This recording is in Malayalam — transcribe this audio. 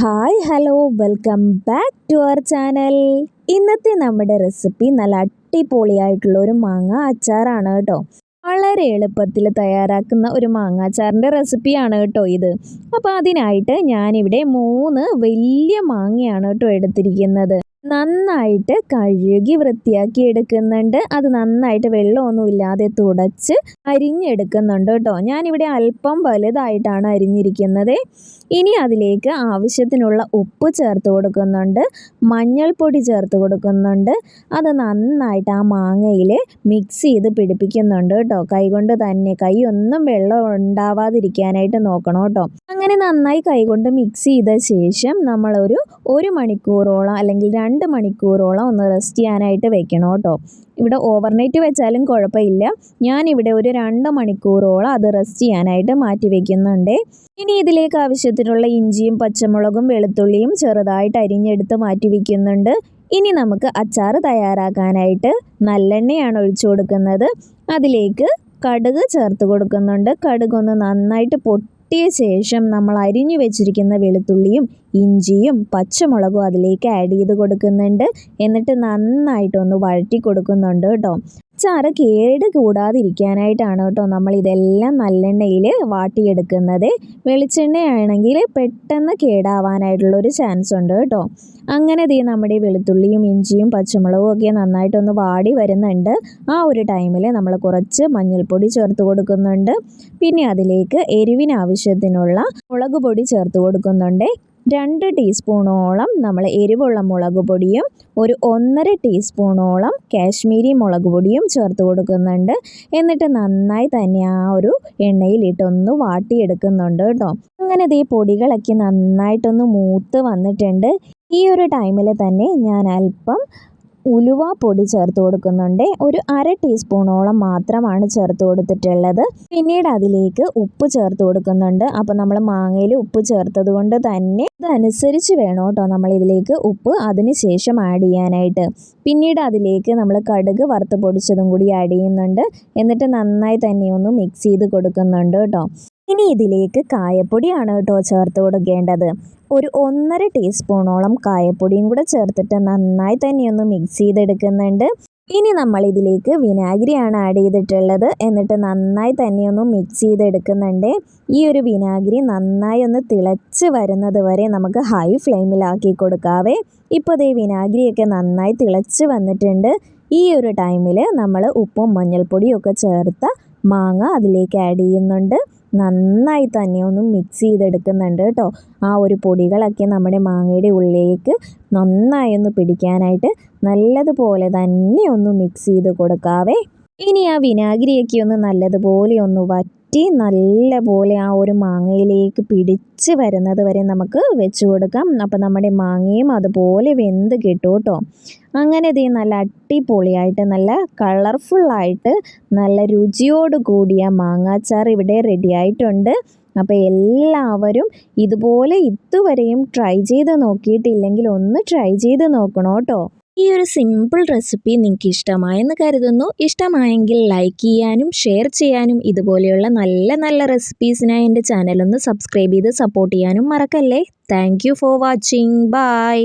Hi hello welcome back to our channel. ഇന്നത്തെ നമ്മുടെ റെസിപ്പി നല്ല അടിപൊളിയായിട്ടുള്ള ഒരു മാങ്ങ അച്ചാറാണ് കേട്ടോ. വളരെ എളുപ്പത്തിൽ തയ്യാറാക്കുന്ന ഒരു മാങ്ങ അച്ചാറിന്റെ റെസിപ്പിയാണ് കേട്ടോ ഇത്. അപ്പോൾ അതിനായിട്ട് ഞാനിവിടെ മൂന്ന് വലിയ മാങ്ങയാണ് കേട്ടോ എടുത്തിരിക്കുന്നത്. നന്നായിട്ട് കഴുകി വൃത്തിയാക്കി എടുക്കുന്നുണ്ട്. അത് നന്നായിട്ട് വെള്ളമൊന്നും ഇല്ലാതെ തുടച്ച് അരിഞ്ഞെടുക്കുന്നുണ്ട് കേട്ടോ. ഞാനിവിടെ അല്പം വലുതായിട്ടാണ് അരിഞ്ഞിരിക്കുന്നത്. ഇനി അതിലേക്ക് ആവശ്യത്തിനുള്ള ഉപ്പ് ചേർത്ത് കൊടുക്കുന്നുണ്ട്. മഞ്ഞൾപ്പൊടി ചേർത്ത് കൊടുക്കുന്നുണ്ട്. അത് നന്നായിട്ട് ആ മാങ്ങയിൽ മിക്സ് ചെയ്ത് പിടിപ്പിക്കുന്നുണ്ട് കേട്ടോ. കൈകൊണ്ട് തന്നെ കൈ ഒന്നും വെള്ളം ഉണ്ടാവാതിരിക്കാനായിട്ട് നോക്കണം കേട്ടോ. അങ്ങനെ നന്നായി കൈകൊണ്ട് മിക്സ് ചെയ്ത ശേഷം നമ്മളൊരു ഒരു മണിക്കൂറോളം അല്ലെങ്കിൽ രണ്ട് മണിക്കൂറോളം ഒന്ന് റെസ്റ്റ് ചെയ്യാനായിട്ട് വെക്കണം കേട്ടോ. ഇവിടെ ഓവർനൈറ്റ് വെച്ചാലും കുഴപ്പമില്ല. ഞാനിവിടെ ഒരു രണ്ട് മണിക്കൂറോളം അത് റെസ്റ്റ് ചെയ്യാനായിട്ട് മാറ്റി വെക്കുന്നുണ്ട്. ഇനി ഇതിലേക്ക് ആവശ്യത്തിനുള്ള ഇഞ്ചിയും പച്ചമുളകും വെളുത്തുള്ളിയും ചെറുതായിട്ട് അരിഞ്ഞെടുത്ത് മാറ്റി വെക്കുന്നുണ്ട്. ഇനി നമുക്ക് അച്ചാർ തയ്യാറാക്കാനായിട്ട് നല്ലെണ്ണയാണ് ഒഴിച്ചു കൊടുക്കുന്നത്. അതിലേക്ക് കടുക് ചേർത്ത് കൊടുക്കുന്നുണ്ട്. കടുക് ഒന്ന് നന്നായിട്ട് പൊട്ടി പൊട്ടിയ ശേഷം നമ്മൾ അരിഞ്ഞു വെച്ചിരിക്കുന്ന വെളുത്തുള്ളിയും ഇഞ്ചിയും പച്ചമുളകും അതിലേക്ക് ആഡ് ചെയ്ത് കൊടുക്കുന്നുണ്ട്. എന്നിട്ട് നന്നായിട്ടൊന്ന് വഴറ്റി കൊടുക്കുന്നുണ്ട് കേട്ടോ. അച്ചാറ് കേട് കൂടാതിരിക്കാനായിട്ടാണ് കേട്ടോ നമ്മൾ ഇതെല്ലാം നല്ലെണ്ണയിൽ വാട്ടിയെടുക്കുന്നത്. വെളിച്ചെണ്ണയാണെങ്കിൽ പെട്ടെന്ന് കേടാവാനായിട്ടുള്ള ഒരു ചാൻസ് ഉണ്ട് കേട്ടോ. അങ്ങനെ ദേ നമ്മുടെ വെളുത്തുള്ളിയും ഇഞ്ചിയും പച്ചമുളകും ഒക്കെ നന്നായിട്ടൊന്ന് വാടി വരുന്നുണ്ട്. ആ ഒരു ടൈമിൽ നമ്മൾ കുറച്ച് മഞ്ഞൾപ്പൊടി ചേർത്ത് കൊടുക്കുന്നുണ്ട്. പിന്നെ അതിലേക്ക് എരിവിനാവശ്യത്തിനുള്ള മുളക് പൊടി ചേർത്ത് കൊടുക്കുന്നുണ്ട്. രണ്ട് ടീസ്പൂണോളം നമ്മൾ എരിവുള്ള മുളക് പൊടിയും ഒരു ഒന്നര ടീസ്പൂണോളം കാശ്മീരി മുളക് പൊടിയും ചേർത്ത് കൊടുക്കുന്നുണ്ട്. എന്നിട്ട് നന്നായി തന്നെ ആ ഒരു എണ്ണയിലിട്ടൊന്ന് വാട്ടിയെടുക്കുന്നുണ്ട് കേട്ടോ. അങ്ങനെ ഈ പൊടികളൊക്കെ നന്നായിട്ടൊന്ന് മൂത്ത് വന്നിട്ടുണ്ട്. ഈ ഒരു ടൈമിൽ തന്നെ ഞാൻ അല്പം ഉലുവ പൊടി ചേർത്ത് കൊടുക്കുന്നുണ്ട്. ഒരു അര ടീസ്പൂണോളം മാത്രമാണ് ചേർത്ത് കൊടുത്തിട്ടുള്ളത്. പിന്നീട് അതിലേക്ക് ഉപ്പ് ചേർത്ത് കൊടുക്കുന്നുണ്ട്. അപ്പോൾ നമ്മൾ മാങ്ങയിൽ ഉപ്പ് ചേർത്തത് കൊണ്ട് തന്നെ അതനുസരിച്ച് വേണം കേട്ടോ നമ്മൾ ഇതിലേക്ക് ഉപ്പ് അതിന് ശേഷം ആഡ് ചെയ്യാനായിട്ട്. പിന്നീട് അതിലേക്ക് നമ്മൾ കടുക് വറുത്ത് പൊടിച്ചതും കൂടി ആഡ് ചെയ്യുന്നുണ്ട്. എന്നിട്ട് നന്നായി തന്നെ ഒന്ന് മിക്സ് ചെയ്ത് കൊടുക്കുന്നുണ്ട് കേട്ടോ. ഇനി ഇതിലേക്ക് കായപ്പൊടിയാണ് കേട്ടോ ചേർത്ത് കൊടുക്കേണ്ടത്. ഒരു ഒന്നര ടീസ്പൂണോളം കായപ്പൊടിയും കൂടെ ചേർത്തിട്ട് നന്നായി തന്നെ ഒന്ന് മിക്സ് ചെയ്തെടുക്കുന്നുണ്ട്. ഇനി നമ്മൾ ഇതിലേക്ക് വിനാഗിരിയാണ് ആഡ് ചെയ്തിട്ടുള്ളത്. എന്നിട്ട് നന്നായി തന്നെ ഒന്ന് മിക്സ് ചെയ്തെടുക്കുന്നുണ്ട്. ഈ ഒരു വിനാഗിരി നന്നായി ഒന്ന് തിളച്ച് വരുന്നത് വരെ നമുക്ക് ഹൈ ഫ്ലെയിമിലാക്കി കൊടുക്കാവേ. ഇപ്പോൾ ഇതേ വിനാഗിരിയൊക്കെ നന്നായി തിളച്ച് വന്നിട്ടുണ്ട്. ഈ ഒരു ടൈമിൽ നമ്മൾ ഉപ്പും മഞ്ഞൾപ്പൊടിയും ഒക്കെ ചേർത്ത മാങ്ങ അതിലേക്ക് ആഡ് ചെയ്യുന്നുണ്ട്. നന്നായി തന്നെ ഒന്ന് മിക്സ് ചെയ്തെടുക്കുന്നുണ്ട് കേട്ടോ. ആ ഒരു പൊടികളൊക്കെ നമ്മുടെ മാങ്ങയുടെ ഉള്ളിലേക്ക് നന്നായി ഒന്ന് പിടിക്കാനായിട്ട് നല്ലതുപോലെ തന്നെ ഒന്ന് മിക്സ് ചെയ്ത് കൊടുക്കാവേ. ഇനി ആ വിനാഗിരിയൊക്കെ ഒന്ന് നല്ലതുപോലെ ഒന്ന് വറ്റി വറ്റി നല്ല പോലെ ആ ഒരു മാങ്ങയിലേക്ക് പിടിച്ച് വരുന്നത് വരെ നമുക്ക് വെച്ച് കൊടുക്കാം. അപ്പം നമ്മുടെ മാങ്ങയും അതുപോലെ വെന്ത് കിട്ടും കേട്ടോ. അങ്ങനെ ഇത് നല്ല അടിപൊളിയായിട്ട് നല്ല കളർഫുള്ളായിട്ട് നല്ല രുചിയോട് കൂടിയ മാങ്ങാച്ചാർ ഇവിടെ റെഡി ആയിട്ടുണ്ട്. അപ്പോൾ എല്ലാവരും ഇതുപോലെ ഇതുവരെയും ട്രൈ ചെയ്ത് നോക്കിയിട്ടില്ലെങ്കിൽ ഒന്ന് ട്രൈ ചെയ്ത് നോക്കണം കേട്ടോ. ഈ ഒരു സിമ്പിൾ റെസിപ്പി നിങ്ങൾക്ക് ഇഷ്ടമായെന്ന് കരുതുന്നു. ഇഷ്ടമായെങ്കിൽ ലൈക്ക് ചെയ്യാനും ഷെയർ ചെയ്യാനും ഇതുപോലെയുള്ള നല്ല നല്ല റെസിപ്പീസിനായി എന്റെ ചാനലൊന്ന് സബ്സ്ക്രൈബ് ചെയ്ത് സപ്പോർട്ട് ചെയ്യാനും മറക്കല്ലേ. Thank for watching bye